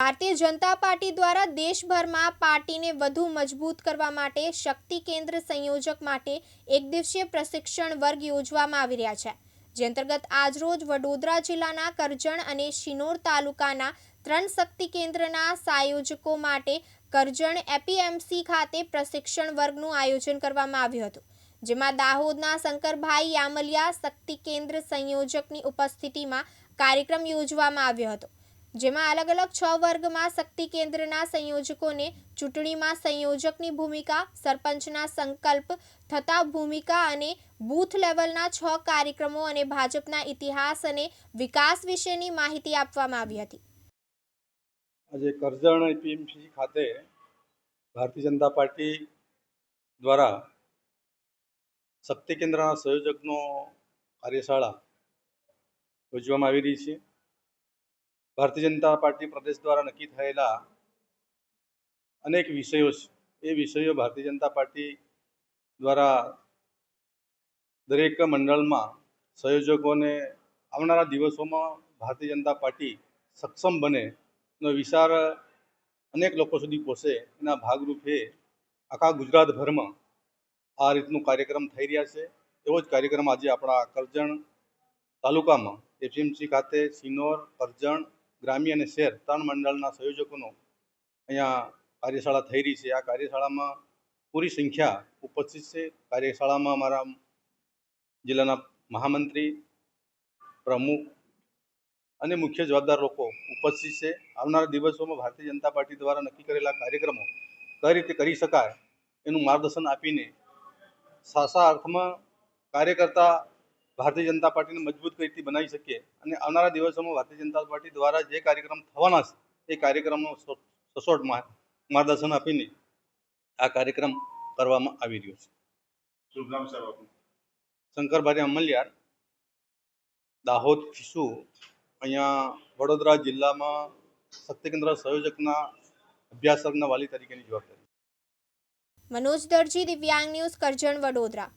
Bharatiya Janata party દ્વારા દેશભરમાં પાર્ટીને વધુ મજબૂત કરવા માટે શક્તિ કેન્દ્ર સંયોજક માટે એક દિવસીય પ્રશિક્ષણ વર્ગ યોજવામાં આવી રહ્યા છે, જે અંતર્ગત આજરોજ વડોદરા જિલ્લાના કરજણ અને શિનોર તાલુકાના ત્રણ શક્તિ કેન્દ્રના સાયોજકો માટે કરજણ એપીએમસી ખાતે પ્રશિક્ષણ વર્ગનું આયોજન કરવામાં આવ્યું હતું, જેમાં દાહોદના શંકરભાઈ યામલિયા શક્તિ કેન્દ્ર સંયોજકની ઉપસ્થિતિમાં કાર્યક્રમ યોજવામાં આવ્યો હતો. જેમાં અલગ અલગ છ વર્ગમાં શક્તિ કેન્દ્રના સંયોજકોને ચૂંટણીમાં સંયોજકની ભૂમિકા, સરપંચના સંકલ્પ થતા ભૂમિકા અને બૂથ લેવલના છ કાર્યક્રમો અને ભાજપના ઇતિહાસ અને વિકાસ વિશેની માહિતી આપવામાં આવી હતી. આજે કરજણ એપીએમસી ખાતે ભારતીય જનતા પાર્ટી દ્વારા શક્તિ કેન્દ્રના સંયોજકનો કાર્યશાળા યોજવામાં આવી રહી છે. ભારતીય જનતા પાર્ટી પ્રદેશ દ્વારા નક્કી થયેલા અનેક વિષયો છે. એ વિષયો ભારતીય જનતા પાર્ટી દ્વારા દરેક મંડળમાં સંયોજકોને આવનારા દિવસોમાં ભારતીય જનતા પાર્ટી સક્ષમ બને નો વિચાર અનેક લોકો સુધી પહોંચે એના ભાગરૂપે આખા ગુજરાતભરમાં આ રીતનું કાર્યક્રમ થઈ રહ્યા છે. એવો જ કાર્યક્રમ આજે આપણા કરજણ તાલુકામાં એપીએમસી ખાતે, સિનોર, કરજણ ગ્રામ્ય અને શહેર ત્રણ મંડળના સંયોજકોનો અહીંયા કાર્યશાળા થઈ રહી છે. આ કાર્યશાળામાં પૂરી સંખ્યા ઉપસ્થિત છે. કાર્યશાળામાં અમારા જિલ્લાના મહામંત્રી, પ્રમુખ અને મુખ્ય જવાબદાર લોકો ઉપસ્થિત છે. આવનારા દિવસોમાં ભારતીય જનતા પાર્ટી દ્વારા નક્કી કરેલા કાર્યક્રમો કઈ રીતે કરી શકાય એનું માર્ગદર્શન આપીને સાચા અર્થમાં કાર્યકર્તા ભારતીય જનતા પાર્ટીને મજબૂત કઈ રીતે બનાવી શકીએ અને આવનારા દિવસોમાં ભારતીય જનતા પાર્ટી દ્વારા જે કાર્યક્રમ થવાના છે એ કાર્યક્રમનો સચોટ માર્ગદર્શન આપીને આ કાર્યક્રમ કરવામાં આવી રહ્યો છે. શુભ નામ સાહેબ શંકરભાઈ અમલિયાર દાહોદ ખીસુ અહીંયા વડોદરા જિલ્લામાં શક્તિ કેન્દ્ર સંયોજકના અભ્યાસ વાલી તરીકેની જવાબદારી મનોજ દરજી દિવ્યાંગ ન્યૂઝ કરજણ વડોદરા.